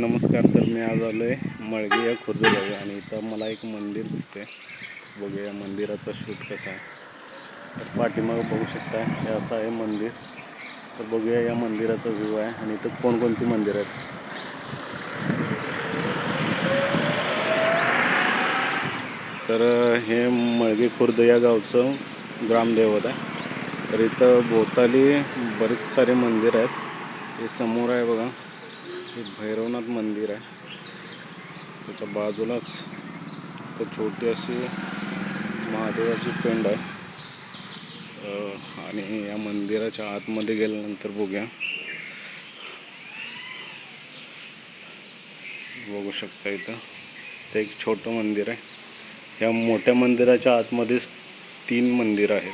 नमस्कार तर मी आज आलो आहे मळगे या खुर्दगावी आणि इथं मला एक मंदिर दिसते बघूया मंदिराचा शूट कसा आहे. तर पाठीमागं बघू शकता हे असं आहे मंदिर. तर बघूया या मंदिराचा व्ह्यू आहे आणि इथं कोणकोणती मंदिर आहेत. तर हे मळगे खुर्द या गावचं ग्रामदैवत आहे. तर इथं भोवताली बरेच सारे मंदिर आहेत. हे समोर आहे बघा. हे भैरवनाथ मंदिर आहे. त्याच्या बाजूलाच तर छोटी अशी महादेवाची पेंड आहे. आणि या मंदिराच्या आतमध्ये गेल्यानंतर बघूया. बघू शकता इथं. ते एक छोटं मंदिर आहे. या मोठ्या मंदिराच्या आतमध्येच तीन मंदिर आहेत.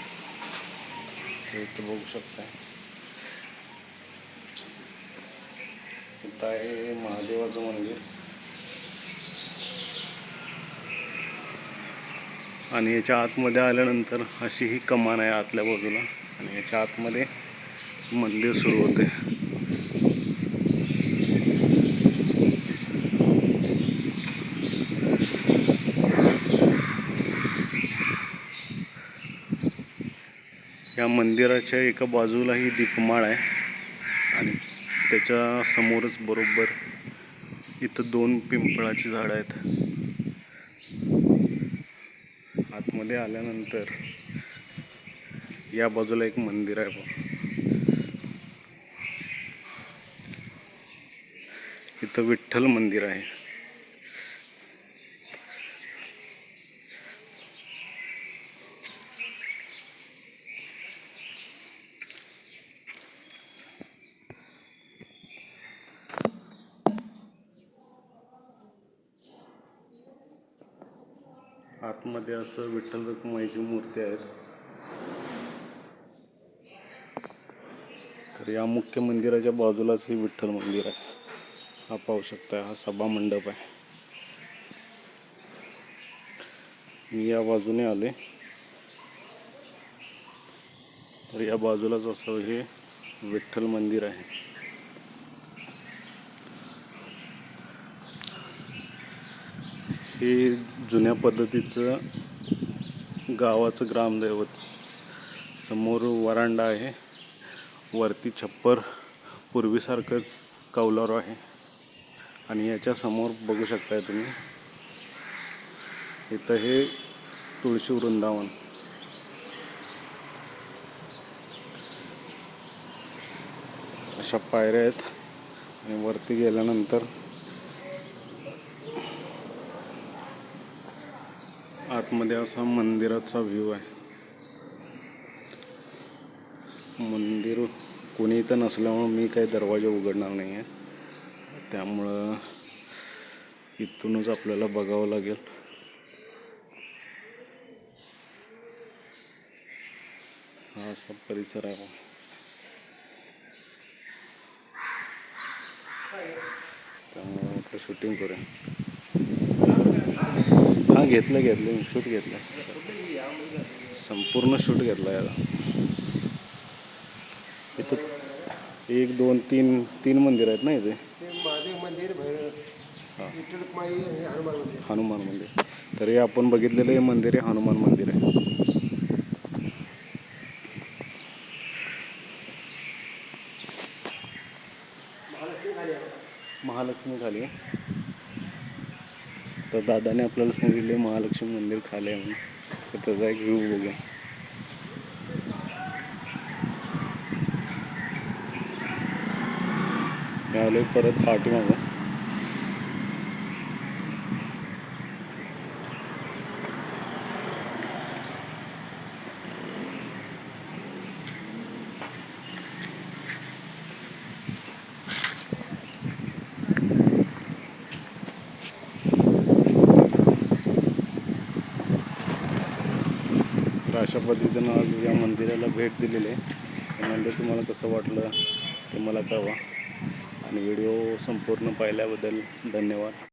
तर इथं बघू शकता. इथं आहे महादेवाचं मंदिर. आणि याच्या आतमध्ये आल्यानंतर अशी ही कमान आहे आतल्या बाजूला. आणि याच्या आतमध्ये मंदिर सुरू होते. या मंदिराच्या एका बाजूला ही दीपमाळ आहे. आणि त्याच्या समोरच बरोबर इथं दोन पिंपळाची झाडं आहेत. आतमध्ये आल्यानंतर या बाजूला एक मंदिर आहे बघ. इथं विठ्ठल मंदिर आहे. आतमध्ये असं विठ्ठल रखुमाईची मूर्ती आहेत. तर या मुख्य मंदिराच्या बाजूलाच हे विठ्ठल मंदिर आहे. हा पाहू शकता हा सभा मंडप आहे. मी या बाजूने आले. तर या बाजूलाच असं हे विठ्ठल मंदिर आहे. हे जुन्या पद्धतीचं गावाचं ग्रामदैवत. समोर वरांडा आहे. वरती छप्पर पूर्वीसारखंच कौलारू आहे. आणि याच्या समोर बघू शकताय तुम्ही. इथं हे तुळशी वृंदावन. अशा पायऱ्या आहेत. आणि वरती गेल्यानंतर आतमध्ये असा मंदिराचा व्ह्यू आहे. मंदिर कोणी इथं नसल्यामुळं मी काही दरवाजा उघडणार नाही आहे त्यामुळं इथूनच आपल्याला बघावं लागेल. हा असा परिसर आहे. त्यामुळं आपलं शूटिंग करूया. घेतलं घेतलं शूट घेतलं. संपूर्ण शूट घेतला याला इथं एक दोन तीन तीन मंदिर आहेत ना इथे? मंदिर हनुमान मंदिर. तरी तर हे आपण बघितलेलं हे मंदिर आहे हनुमान मंदिर आहे. महालक्ष्मी खाली आहे. महालक्ष्मी खाली आहे. तर दादाने आपल्याला सांगितले महालक्ष्मी मंदिर खाले म्हणून. तर त्याचा एक व्ह्यू बघूया. मी आलोय परत पाठीमागं तर अशा पद्धतीनं आज या मंदिराला भेट दिलेली आहे. हे मंदिर तुम्हाला कसं वाटलं ते मला कळवा. आणि व्हिडिओ संपूर्ण पाहिल्याबद्दल धन्यवाद.